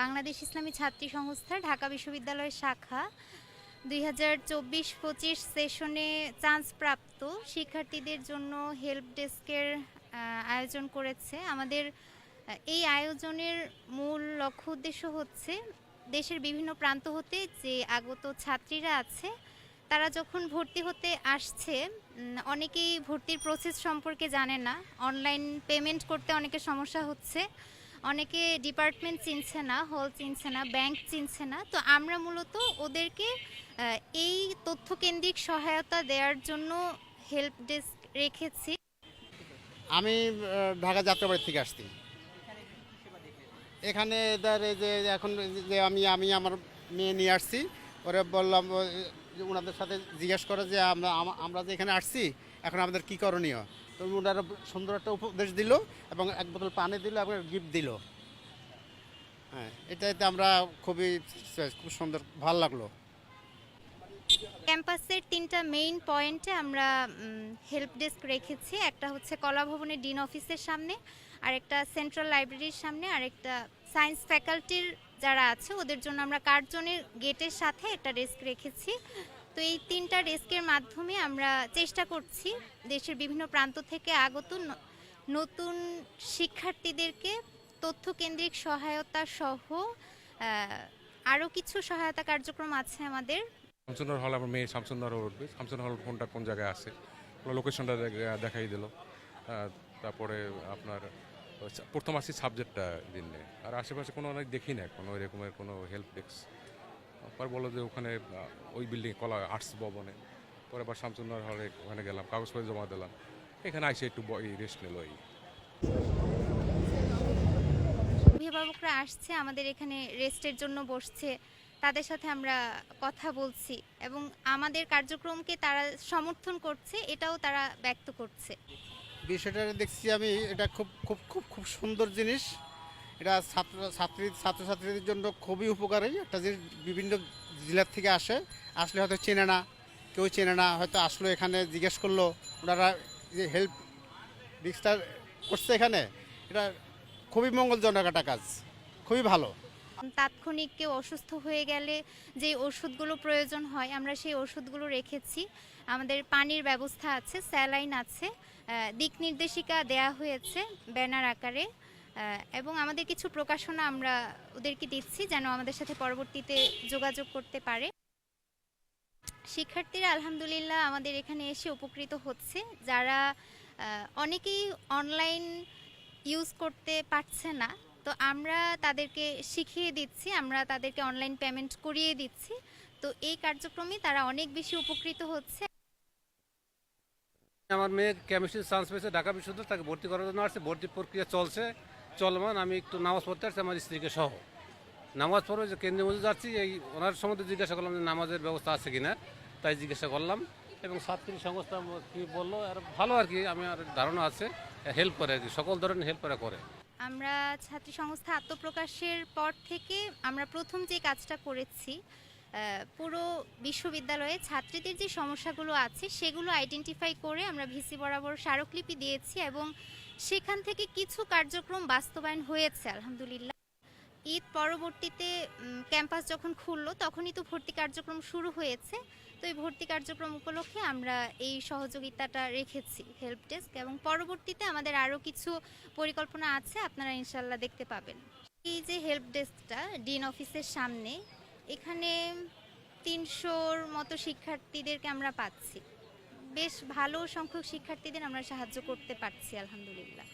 বাংলাদেশ ইসলামী ছাত্রী সংস্থা, ঢাকা বিশ্ববিদ্যালয়ের শাখা, দুই হাজার চব্বিশ পঁচিশ সেশনে চান্সপ্রাপ্ত শিক্ষার্থীদের জন্য হেল্প ডেস্কের আয়োজন করেছে। আমাদের এই আয়োজনের মূল লক্ষ্য উদ্দেশ্য হচ্ছে দেশের বিভিন্ন প্রান্ত হতে যে আগত ছাত্রীরা আছে, তারা যখন ভর্তি হতে আসছে অনেকেই ভর্তির প্রসেস সম্পর্কে জানে না। অনলাইন পেমেন্ট করতে অনেকের সমস্যা হচ্ছে। অনেকে ডিপার্টমেন্ট চিনছে না, হল চিনছে না, ব্যাংক চিনছে না। তো আমরা মূলত ওদেরকে এই তথ্যকেন্দ্রিক সহায়তা দেওয়ার জন্য হেল্প ডেস্ক রেখেছি। আমি ঢাকা যাত্রাবাড়ি থেকে আসছি। এখানে এদের যে, এখন যে আমি আমি আমার মেয়ে নিয়ে আসছি। ওরা বললাম ওনাদের সাথে জিজ্ঞেস করে যে আমরা আমরা যে এখানে আসছি, এখন আমাদের কী করণীয়? তো ওনারা সুন্দর একটা উপদেশ দিল এবং এক বোতল পানি দিল, এবং গিফট দিল। হ্যাঁ এটাতে আমরা খুবই খুব সুন্দর, ভালো লাগল। ক্যাম্পাসের তিনটা মেইন পয়েন্টে আমরা হেল্প ডেস্ক রেখেছি। একটা হচ্ছে কলা ভবনের ডিন অফিসের সামনে আর একটা সেন্ট্রাল লাইব্রেরির সামনে আর একটা সায়েন্স ফ্যাকাল্টির যারা আছে, ওদের জন্য আমরা কার্জনের গেটের সাথে একটা ডেস্ক রেখেছি। তো এই তিনটা ডেস্কের মাধ্যমে আমরা চেষ্টা করছি দেশের বিভিন্ন প্রান্ত থেকে আগত নতুন শিক্ষার্থীদেরকে তথ্যকেন্দ্রিক সহায়তা সহ আরও কিছু সহায়তা কার্যক্রম আছে আমাদের। শামসুন্দর হল আমার মেয়ে শামসুন্দর হল উঠবে। শামসুন্দর হল কোনটা কোন জায়গায় আছে? লোকেশনটা দেখাই দিল। তারপরে আপনার প্রথম আসছি সাবজেক্টটা দিনে আর আশেপাশে কোনো অনেক দেখি না কোনো এরকমের কোনো হেল্প ডেস্ক পর বলল যে ওখানে ওই বিল্ডিং কলা আর্টস ভবনে। পরে আবার শামসুন্দর হলে ওখানে গেলাম কাগজপত্র জমা দিলাম। এখানে আইসে একটু রেস্ট নিল এই। অভিভাবকরা আসছে আমাদের এখানে রেস্টের জন্য বসছে। তাদের সাথে আমরা কথা বলছি এবং আমাদের কার্যক্রমকে তারা সমর্থন করছে এটাও তারা ব্যক্ত করছে। বিষয়টা দেখছি আমি এটা খুব খুব খুব খুব সুন্দর জিনিস। এটা ছাত্র ছাত্রী ছাত্রছাত্রীদের জন্য খুবই উপকারী। একটা জিনিস বিভিন্ন জেলার থেকে আসে, আসলে হয়তো চেনে না, কেউ চেনে না, হয়তো আসলো এখানে জিজ্ঞেস করল, ওনারা যে হেল্প রিক্সটা করছে এখানে, এটা খুবই মঙ্গলজনক একটা কাজ, খুবই ভালো। তাৎক্ষণিক কেউ অসুস্থ হয়ে গেলে যে ওষুধগুলো প্রয়োজন হয়, আমরা সেই ওষুধগুলো রেখেছি। আমাদের পানির ব্যবস্থা আছে, স্যালাইন আছে দিক নির্দেশিকা দেয়া হয়েছে ব্যানার আকারে। এবং আমাদের কিছু প্রকাশনা আমরা ওদেরকে দিচ্ছি যেন আমাদের সাথে পরবর্তীতে যোগাযোগ করতে পারে। শিক্ষার্থীরা আলহামদুলিল্লাহ আমাদের এখানে এসে উপকৃত হচ্ছে। যারা অনেকেই অনলাইন ইউজ করতে পারছে না, তো আমরা তাদেরকে শিখিয়ে দিচ্ছি, আমরা তাদেরকে অনলাইন পেমেন্ট করিয়ে দিচ্ছি। তো এই কার্যক্রমে তারা অনেক বেশি উপকৃত হচ্ছে। আমার মেয়ে কেমিস্ট্রি চান্স পেয়েছে, ঢাকা বিশ্ববিদ্যালয় তাকে ভর্তি করার জন্য আসছে, ভর্তি প্রক্রিয়া চলছে। চলমান, আমি একটু নামাজ পড়তে আসছি, আমার স্ত্রীকে সহ। নামাজ পড়বে যে কেন্দ্রীয় মসজিদ যাচ্ছি, এই ওনার সম্বন্ধে জিজ্ঞাসা করলাম যে নামাজের ব্যবস্থা আছে কিনা, তাই জিজ্ঞাসা করলাম। এবং ছাত্রী সংস্থা কি বলল, আর ভালো আর কি, আমি আর ধারণা আছে, হেল্প করে আর কি, সকল ধরনের হেল্প করে করে। আমরা ছাত্রী সংস্থা আত্মপ্রকাশের পর থেকে আমরা প্রথম যে কাজটা করেছি পুরো বিশ্ববিদ্যালয়ে ছাত্রীদের যে সমস্যাগুলো আছে, সেগুলো আইডেন্টিফাই করে আমরা ভিসি বরাবর স্মারকলিপি দিয়েছি এবং সেখান থেকে কিছু কার্যক্রম বাস্তবায়ন হয়েছে, আলহামদুলিল্লাহ। ঈদ পরবর্তীতে ক্যাম্পাস যখন খুললো, তখনই তো ভর্তি কার্যক্রম শুরু হয়েছে। তো এই ভর্তি কার্যক্রম উপলক্ষে আমরা এই সহযোগিতাটা রেখেছি হেল্প ডেস্ক এবং পরবর্তীতে আমাদের আরও কিছু পরিকল্পনা আছে, আপনারা ইনশাল্লাহ দেখতে পাবেন। এই যে হেল্প ডেস্কটা ডিন অফিসের সামনে এখানে তিনশোর মতো শিক্ষার্থীদেরকে আমরা পাচ্ছি। বেশ ভালো সংখ্যক শিক্ষার্থীদের আমরা সাহায্য করতে পারছি, আলহামদুলিল্লাহ।